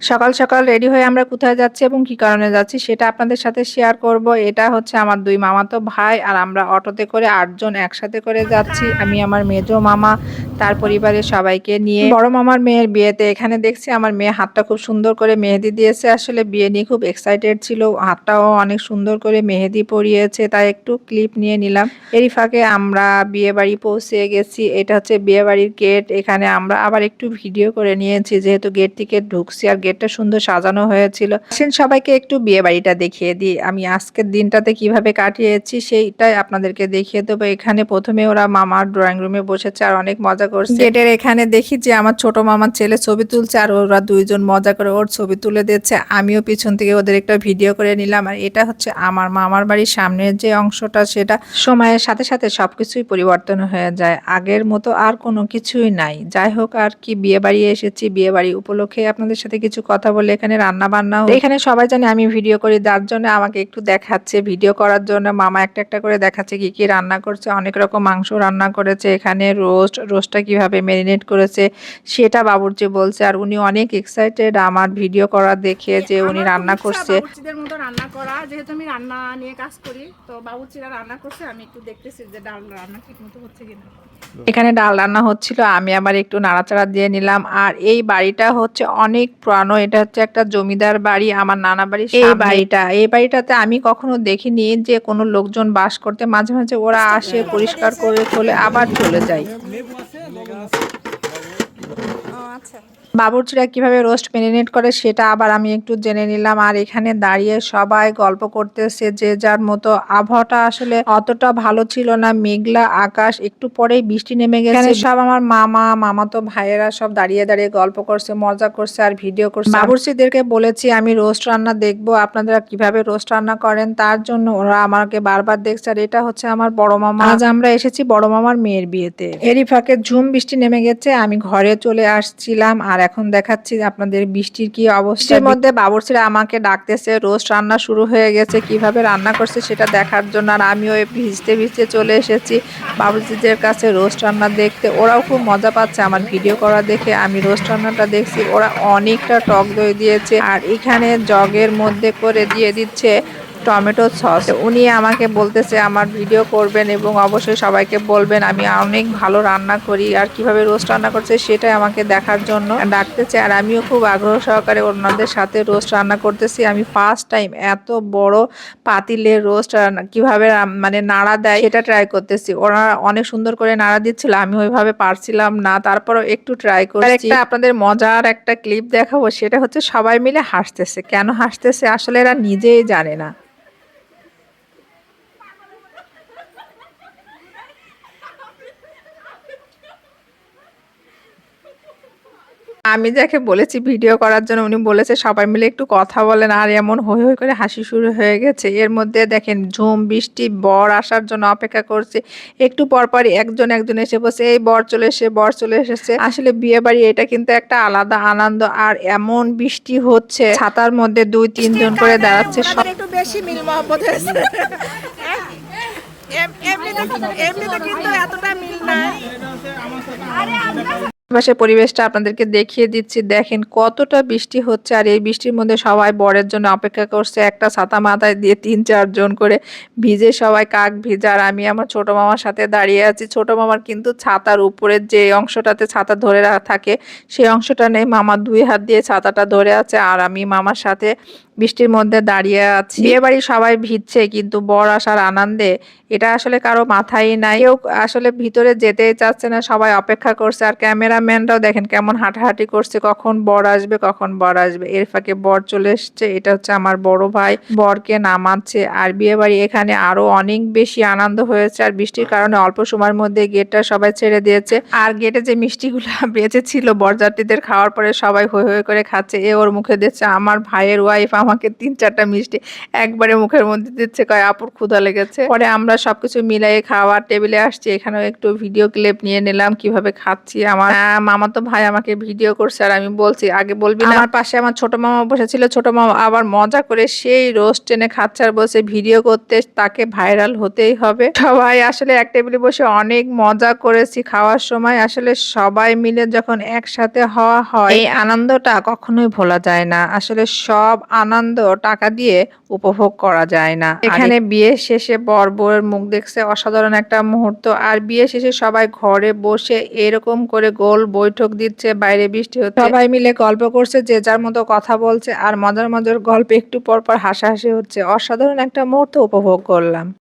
সকাল সকাল রেডি হয়ে আমরা কোথায় যাচ্ছি এবং কি কারণে যাচ্ছি সেটা আপনাদের সাথে শেয়ার করব। এটা হচ্ছে আমার দুই মামাতো ভাই আর আমরা অটোতে করে আটজন একসাথে করে যাচ্ছি। আমি, আমার মেজো মামা, তার পরিবারের সবাইকে নিয়ে। বড় মামার মেয়ের বিয়েতে এখানে দেখছি আমার মেয়ে হাতটা খুব সুন্দর করে মেহেদি দিয়েছে। আসলে বিয়ে নিয়ে খুব এক্সাইটেড ছিল। হাতটাও অনেক সুন্দর করে মেহেদি পরিয়েছে। তাই একটু ক্লিপ নিয়ে নিলাম। এরই ফাঁকে আমরা বিয়ে বাড়ি পৌঁছে গেছি। এটা হচ্ছে বিয়ে বাড়ির গেট এখানে আমরা আবার একটু ভিডিও করে নিয়েছি। যেহেতু গেট থেকে ঢুকছি আর গেটটা সুন্দর সাজানো হয়েছিল। আসেন, সবাইকে একটু বিয়ে বাড়িটা দেখিয়ে দিই। আমি আজকের দিনটাতে কীভাবে কাটিয়েছি সেইটাই আপনাদেরকে দেখিয়ে দেবো। এখানে প্রথমে ওরা মামার ড্রয়িং রুমে বসেছে আর অনেক মজা করছে। গেটের এখানে দেখি যে আমার ছোট মামার ছেলে ছবি তুলছে আর ওরা দুইজন মজা করে ওর ছবি তুলে দিচ্ছে। আমিও পিছন থেকে ওদের একটা ভিডিও করে নিলাম আর এটা হচ্ছে আমার মামার বাড়ির সামনের যে অংশটা সেটা। সময়ের সাথে সাথে সবকিছুই পরিবর্তন হয়ে যায়। আগের মতো আর কোনো কিছুই নাই। যাই হোক, আর কি বিয়ে বাড়ি এসেছি। বিয়ে বাড়ি উপলক্ষে আপনাদের সাথে কিছু কথা বলে এখানে রান্না বান্না এখানে সবাই জানে আমি ভিডিও করি যার জন্য আমাকে একটু দেখাচ্ছে ভিডিও করার জন্য মামা একটা একটা করে দেখাচ্ছে কি কি রান্না করছে অনেক রকম মাংস রান্না করেছে এখানে রোস্ট রোস্টটা কীভাবে ম্যারিনেট করেছে সেটা বাবুর্চি বলছে আর উনি অনেক এক্সাইটেড আমার ভিডিও করা দেখে যে উনি রান্না করছে। মতো রান্না করা যেহেতু আমি রান্না নিয়ে কাজ করি তো বাবুর্চিরা রান্না করছে আমি একটু দেখতেছি যে ডাল রান্না ঠিক মতো হচ্ছে কিনা। এখানে ডাল রান্না হচ্ছিল আমি আবার একটু নাড়াচাড়া দিয়ে নিলাম। আর এই বাড়িটা হচ্ছে অনেক পুরানো এটা হচ্ছে একটা জমিদার বাড়ি আমার নানা বাড়ি এই বাড়িটা এই বাড়িটাতে আমি কখনো দেখিনি যে কোনো লোকজন বাস করতে মাঝে মাঝে ওরা আসে পরিষ্কার করে চলে আবার চলে যায়। বাবুর্চিরা কীভাবে রোস্ট ম্যারিনেট করে সেটা আবার আমি একটু জেনে নিলাম। আর এখানে দাঁড়িয়ে সবাই গল্প করতেছে যে যার মতো আবহাওয়াটা আসলে অতটা ভালো ছিল না। মেঘলা আকাশ একটু পরেই বৃষ্টি নেমে গেছে। সব আমার মামা মামাতো ভাইয়েরা সব দাঁড়িয়ে দাঁড়িয়ে গল্প করছে মজা করছে আর ভিডিও করছে। বাবুর্চিদেরকে বলেছি আমি রোস্ট রান্না দেখব। আপনারা কীভাবে রোস্ট রান্না করেন? তার জন্য ওরা আমাকে বারবার দেখছে। আর এটা হচ্ছে আমার বড় মামা। আজ আমরা এসেছি বড় মামার মেয়ের বিয়েতে। এরই ফাঁকে ঝুম বৃষ্টি নেমে গেছে। আমি ঘরে চলে আসছিলাম আর এখন দেখাচ্ছি আপনাদের বৃষ্টির কি অবস্থার মধ্যে বাবুর্চিরা আমাকে ডাকতেছে রোস্ট রান্না শুরু হয়ে গেছে কীভাবে রান্না করছে সেটা দেখার জন্য আর আমিও ভিজতে ভিজতে চলে এসেছি। বাবুর্চিদের কাছে রোস্ট রান্না দেখতে ওরাও খুব মজা পাচ্ছে আমার ভিডিও করা দেখে। আমি রোস্ট রান্নাটা দেখছি ওরা অনেকটা টক দই দিয়েছে আর এখানে জগের মধ্যে করে দিয়ে দিচ্ছে টমেটো সস। উনি আমাকে বলতেছে, আমার ভিডিও করবেন এবং অবশ্যই সবাইকে বলবেন, আমি অনেক ভালো রান্না করি আর কীভাবে রোস্ট রান্না করছে সেটাই আমাকে দেখার জন্য ডাকতেছে। আর আমিও খুব আগ্রহ সহকারে ওনাদের সাথে রোস্ট রান্না করতেছি। আমি ফার্স্ট টাইম এত বড় পাতিলের রোস্ট কীভাবে মানে নাড়া দেয় সেটা ট্রাই করতেছি। ওরা অনেক সুন্দর করে নাড়া দিচ্ছিল, আমি ওইভাবে পারছিলাম না। তারপরও একটু ট্রাই করছি। একটা আপনাদের মজার একটা ক্লিপ দেখাবো, সেটা হচ্ছে সবাই মিলে হাসতেছে। কেন হাসতেছে আসলে এরা নিজেই জানে না। আমি যাকে বলেছি ভিডিও করার জন্য, উনি বলেছে সবাই মিলে একটু কথা বলেন। আর এমন হই হই করে হাসি শুরু হয়ে গেছে। এর মধ্যে দেখেন, ঝুম, বৃষ্টি, বর আসার জন্য অপেক্ষা করছে। একটু পরপর একজন একজন এসে বসে এই বর চলে এসে, বর চলে এসেছে। আসলে বিয়ে বাড়ি এটা কিন্তু একটা আলাদা আনন্দ। আর এমন বৃষ্টি হচ্ছে, ছাতার মধ্যে দুই, তিনজন করে দাঁড়াচ্ছে। সব একটু বেশি মিল মহব্বত হয়েছে। এম- এমনিতে এমনিতে কিন্তু এতটা মিল নাই। আশেপাশের পরিবেশটা আপনাদেরকে দেখিয়ে দিচ্ছি। দেখেন কতটা বৃষ্টি হচ্ছে আর এই বৃষ্টির মধ্যে সবাই বরের জন্য অপেক্ষা করছে। একটা ছাতা মাথায় দিয়ে তিন চারজন করে ভিজে সবাই কাক ভিজা আর আমি আমার ছোট মামার সাথে দাঁড়িয়ে আছি। ছোট মামার কিন্তু ছাতার উপরের যে অংশটাতে ছাতা ধরে থাকে, সেই অংশটা নেই। মামা দুই হাত দিয়ে ছাতাটা ধরে আছে আর আমি মামার সাথে বৃষ্টির মধ্যে দাঁড়িয়ে আছি। বিয়ে বাড়ি সবাই ভিজছে কিন্তু বর আসার আনন্দে এটা আসলে কারও মাথায় নাই। কেউ আসলে ভিতরে যেতেই চাচ্ছে না, সবাই অপেক্ষা করছে আর ক্যামেরাম্যানরাও দেখেন কেমন হাঁটাহাঁটি করছে, কখন বর আসবে, কখন বর আসবে। এর ফাঁকে বর চলে এসছে, এটা হচ্ছে আমার বড় ভাই। বরকে নামাচ্ছে, আর বিয়ে বাড়ি এখানে আরও অনেক বেশি আনন্দ হয়েছে, আর বৃষ্টির কারণে অল্প সময়ের মধ্যে গেটটা সবাই ছেড়ে দিয়েছে। আর গেটে যে মিষ্টিগুলো বেঁচে ছিল, বরযাত্রীদের খাওয়ার পরে সবাই হয়ে হয়ে করে খাচ্ছে। এ ওর মুখে দিচ্ছে, আমার ভাইয়ের ওয়াইফ আমাকে তিন চারটা মিষ্টি একবারে মুখের মধ্যে দিচ্ছে। কয়, আপুর ক্ষুধা লেগেছে। পরে আমরা সবকিছু মিলাই খাওয়ার টেবিলে আসছি, এখানেও একটু ভিডিও ক্লিপ নিয়ে নিলাম, কীভাবে খাচ্ছি আমার। মামাতো ভাই আমাকে ভিডিও করছে আর আমি বলছি আগে বলবি না। আমার পাশে আমার ছোট মামা বসেছিল ছোট মামা আবার মজা করে সেই রোস্ট টেনে খাচ্ছে আর বসে ভিডিও করতে তাকে ভাইরাল হতেই হবে। সবাই আসলে এক টেবিলে বসে অনেক মজা করেছি খাওয়ার সময়। আসলে সবাই মিলে যখন একসাথে হওয়া হয় এই আনন্দটা কখনোই ভোলা যায় না। আসলে সব আনন্দ টাকা দিয়ে উপভোগ করা যায় না। এখানে বিয়ে শেষে বর বউয়ের মুখ দেখছে অসাধারণ একটা মুহূর্ত। আর বিয়ে শেষে সবাই ঘরে বসে এরকম করে গোল বৈঠক দিচ্ছে, বাইরে বৃষ্টি হচ্ছে। সবাই মিলে গল্প করছে, যে যার মতো কথা বলছে, আর মজার মজার গল্প একটু পর পর হাসাহাসি হচ্ছে। অসাধারণ একটা মুহূর্ত উপভোগ করলাম।